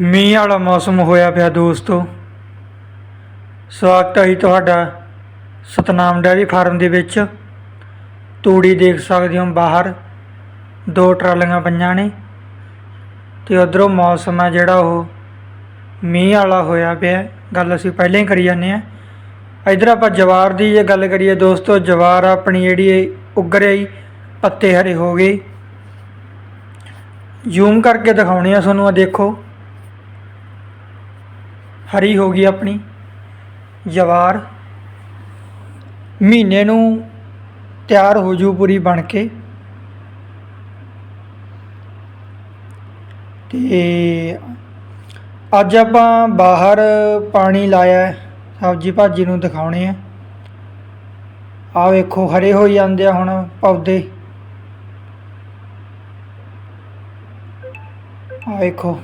ਮੀਂਹ ਵਾਲਾ ਮੌਸਮ ਹੋਇਆ ਪਿਆ ਦੋਸਤੋ। ਸਵਾਗਤ ਹੈ ਤੁਹਾਡਾ ਸਤਨਾਮ ਡੈਰੀ ਫਾਰਮ ਦੇ ਵਿੱਚ। ਤੂੜੀ ਦੇਖ ਸਕਦੇ ਹੋ ਬਾਹਰ, ਦੋ ਟਰਾਲੀਆਂ ਪਈਆਂ ਨੇ ਤੇ ਉਧਰੋਂ ਮੌਸਮ ਹੈ ਜਿਹੜਾ ਉਹ ਮੀਂਹ ਵਾਲਾ ਹੋਇਆ ਪਿਆ। ਗੱਲ ਅਸੀਂ ਪਹਿਲਾਂ ਹੀ ਕਰੀ ਜਾਂਦੇ ਆ ਇਧਰ ਆਪਾਂ ਜਵਾਰ ਦੀ ਜੇ ਗੱਲ ਕਰੀਏ ਦੋਸਤੋ, ਜਵਾਰ ਆਪਣੀ ਜਿਹੜੀ ਇਹ ਉੱਗ ਰਹੀ ਪੱਤੇ ਹਰੇ ਹੋ ਗਏ। ਜ਼ੂਮ ਕਰਕੇ ਦਿਖਾਉਣੇ ਆ ਤੁਹਾਨੂੰ ਆ ਦੇਖੋ। ਹਰੀ ਹੋ ਗਈ ਆਪਣੀ। ਜਵਾਰ ਮਹੀਨੇ ਨੂੰ ਤਿਆਰ ਹੋ ਜੂ ਪੂਰੀ ਬਣ ਕੇ। ਤੇ ਅੱਜ ਆਪਾਂ ਬਾਹਰ ਪਾਣੀ ਲਾਇਆ ਸਬਜ਼ੀ ਭਾਜੀ ਨੂੰ ਦਿਖਾਉਣੇ ਆ। ਆ ਵੇਖੋ, ਹਰੇ ਹੋ ਜਾਂਦੇ ਆ ਹੁਣ ਪੌਦੇ। ਆ ਵੇਖੋ।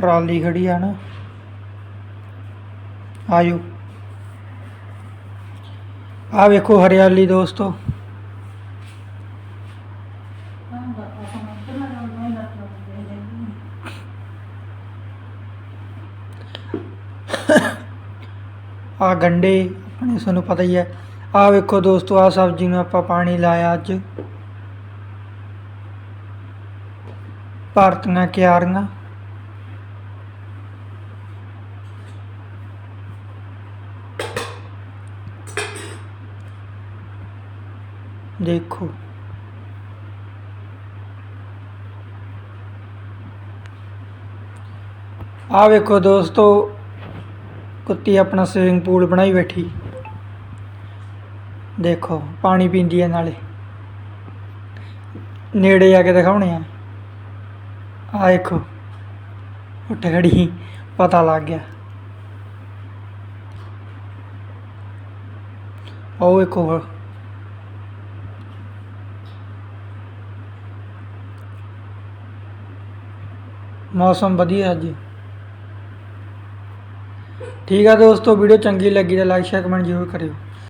ਟਰਾਲੀ ਖੜੀ ਆ ਨਾ। ਆਇਓ ਆ ਵੇਖੋ ਹਰਿਆਲੀ ਦੋਸਤੋ। ਆ ਗੰਡੇ, ਆਪਣੇ ਤੁਹਾਨੂੰ ਪਤਾ ਹੀ ਹੈ। ਆ ਵੇਖੋ ਦੋਸਤੋ ਆ ਸਬਜ਼ੀ ਨੂੰ ਆਪਾਂ ਪਾਣੀ ਲਾਇਆ ਅੱਜ। ਭਾਰਤ ਨਾਲ ਕਿਆਰੀਆਂ। ਦੇਖੋ। ਆ ਵੇਖੋ ਦੋਸਤੋ, ਕੁੱਤੀ ਆਪਣਾ ਸਵਿਮਿੰਗ ਪੂਲ ਬਣਾਈ ਬੈਠੀ। ਦੇਖੋ, ਪਾਣੀ ਪੀਂਦੀ ਹੈ ਨਾਲੇ। ਨੇੜੇ ਆ ਕੇ ਦਿਖਾਉਣੇ ਆ। ਆ ਦੇਖੋ ਉੱਠ ਖੜੀ ਪਤਾ ਲੱਗ ਗਿਆ। ਉਹ ਵੇਖੋ ਹੋਰ। ਮੌਸਮ ਵਧੀਆ ਅੱਜ ਠੀਕ ਆ ਦੋਸਤੋ, ਵੀਡੀਓ ਚੰਗੀ ਲੱਗੀ ਤਾਂ ਲਾਈਕ ਸ਼ੇਅਰ ਕਮੈਂਟ ਜ਼ਰੂਰ ਕਰਿਓ।